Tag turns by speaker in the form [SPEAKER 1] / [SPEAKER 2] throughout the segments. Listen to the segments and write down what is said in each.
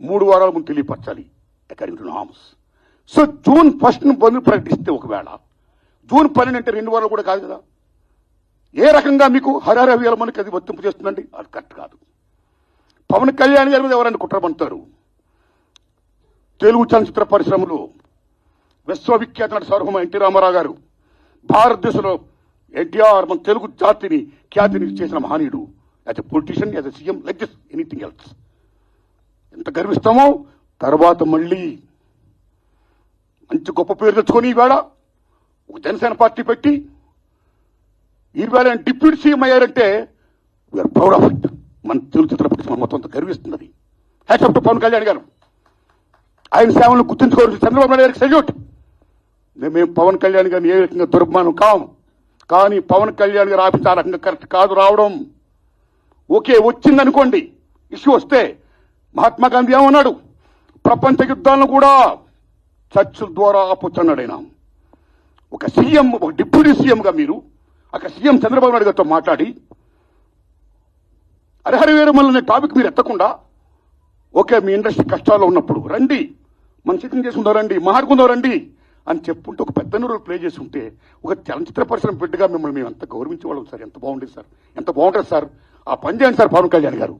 [SPEAKER 1] మూడు వారాలు ముందు తెలియపరచాలి. According to norms so June first బంధు ప్రకటిస్తే ఒకవేళ జూన్ పన్నెండు అంటే రెండు వారాలు కూడా కాదు కదా? ఏ రకంగా మీకు హరహర వేల మనకి అది వర్తింపు చేస్తుందండి? అది కరెక్ట్ కాదు. పవన్ కళ్యాణ్ గారి మీద ఎవరైనా కుట్రమంటారు తెలుగు చలనచిత్ర పరిశ్రమలో విశ్వవిఖ్యాత నటి సార్వభౌమ ఎన్టీ రామారావు గారు భారతదేశంలో ఎన్టీఆర్ మన తెలుగు జాతిని ఖ్యాతిని చేసిన మహనీయుడు. As a politician as a CM like this anything else ఎంత గర్విస్తామో. తర్వాత మళ్ళీ మంచి గొప్ప పేరు తెచ్చుకొని ఈవేళ ఒక జనసేన పార్టీ పెట్టి ఈవేళ డిప్యూటీ సీఎం అయ్యారంటే వీఆర్ ప్రౌడ్ ఆఫ్ ఇట్ మన తెలుగు చిత్ర పరిశ్రమ మొత్తం గర్విస్తున్నది. గర్విస్తుంది అది హ్యాట్స్ టు పవన్ కళ్యాణ్ గారు. ఆయన సేవలను గుర్తుంచుకోవాల్సి చంద్రబాబు నాయుడు గారికి సెల్యూట్ మేము పవన్ కళ్యాణ్ గారిని ఏ రకంగా దుర్మానం కాం. కానీ పవన్ కళ్యాణ్ గారు ఆఫీస్ ఆ రకంగా కరెక్ట్ కాదు రావడం. ఓకే వచ్చిందనుకోండి. ఇష్యూ వస్తే మహాత్మా గాంధీ ఏమన్నాడు? ప్రపంచ యుద్ధాలను కూడా చర్చల ద్వారా ఆపొచ్చు ఆయన ఒక సీఎం ఒక డిప్యూటీ సీఎంగా మీరు అక్కడ సీఎం చంద్రబాబు నాయుడు గారితో మాట్లాడి హరిహర వీరమల్ అనే టాపిక్ మీరు ఎత్తకుండా ఓకే మీ ఇండస్ట్రీ కష్టాల్లో ఉన్నప్పుడు రండి మన సిద్ధం చేసుకుందాం రండి మాట్లాడుకుందాం రండి అని చెప్పుంటే ఒక పెద్ద రోల్ ప్లే చేసి ఉంటే ఒక చలనచిత్ర పరిశ్రమ బిడ్డగా మిమ్మల్ని మేము ఎంత గౌరవించేవాళ్ళం సార్. ఎంత బాగుండేది సార్. ఎంత బాగుంటుంది సార్. ఆ పని చేయండి సార్ పవన్ కళ్యాణ్ గారు.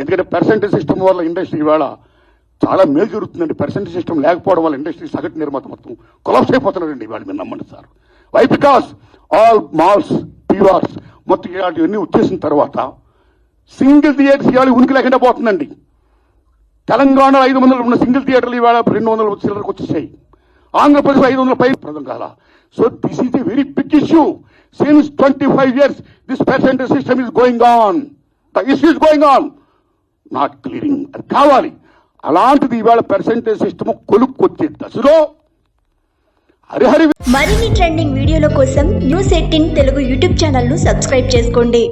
[SPEAKER 1] ఎందుకంటే పర్సెంటేజ్ సిస్టమ్ వల్ల ఇండస్ట్రీ ఇవాళ చాలా మేలు జరుగుతుందండి. పర్సెంటేజ్ సిస్టమ్ లేకపోవడం వల్ల ఇండస్ట్రీ సగటు నిర్మాత మొత్తం కొలాప్స్ అయిపోతున్నారండి ఇవాళ మీరు నమ్మండి sir. Why because all malls PVRs మొత్తం ఇలాంటివన్నీ వచ్చేసిన తర్వాత సింగిల్ థియేటర్స్ ఇవాళ ఉనికి లేకుండా పోతుందండి. తెలంగాణలో ఐదు వందలు ఉన్న సింగిల్ థియేటర్లు ఇవాళ రెండు వందల చిల్లరకు వచ్చేసాయి. ఆంధ్రప్రదేశ్ ఐదు వందల పై ప్రదం కాల. So this is a very big issue since twenty five years this percentage system is going on the issue is going on not clearing అది కావాలి. అలాంటిది ఇవాళ పర్సంటేజ్ సిస్టమ్ కొలుక్కొచ్చే దశలో హరిహరి
[SPEAKER 2] మరిన్ని ట్రెండింగ్ వీడియోల కోసం న్యూస్ ఎయిటీన్ తెలుగు యూట్యూబ్ ఛానల్ను సబ్స్క్రైబ్ చేసుకోండి.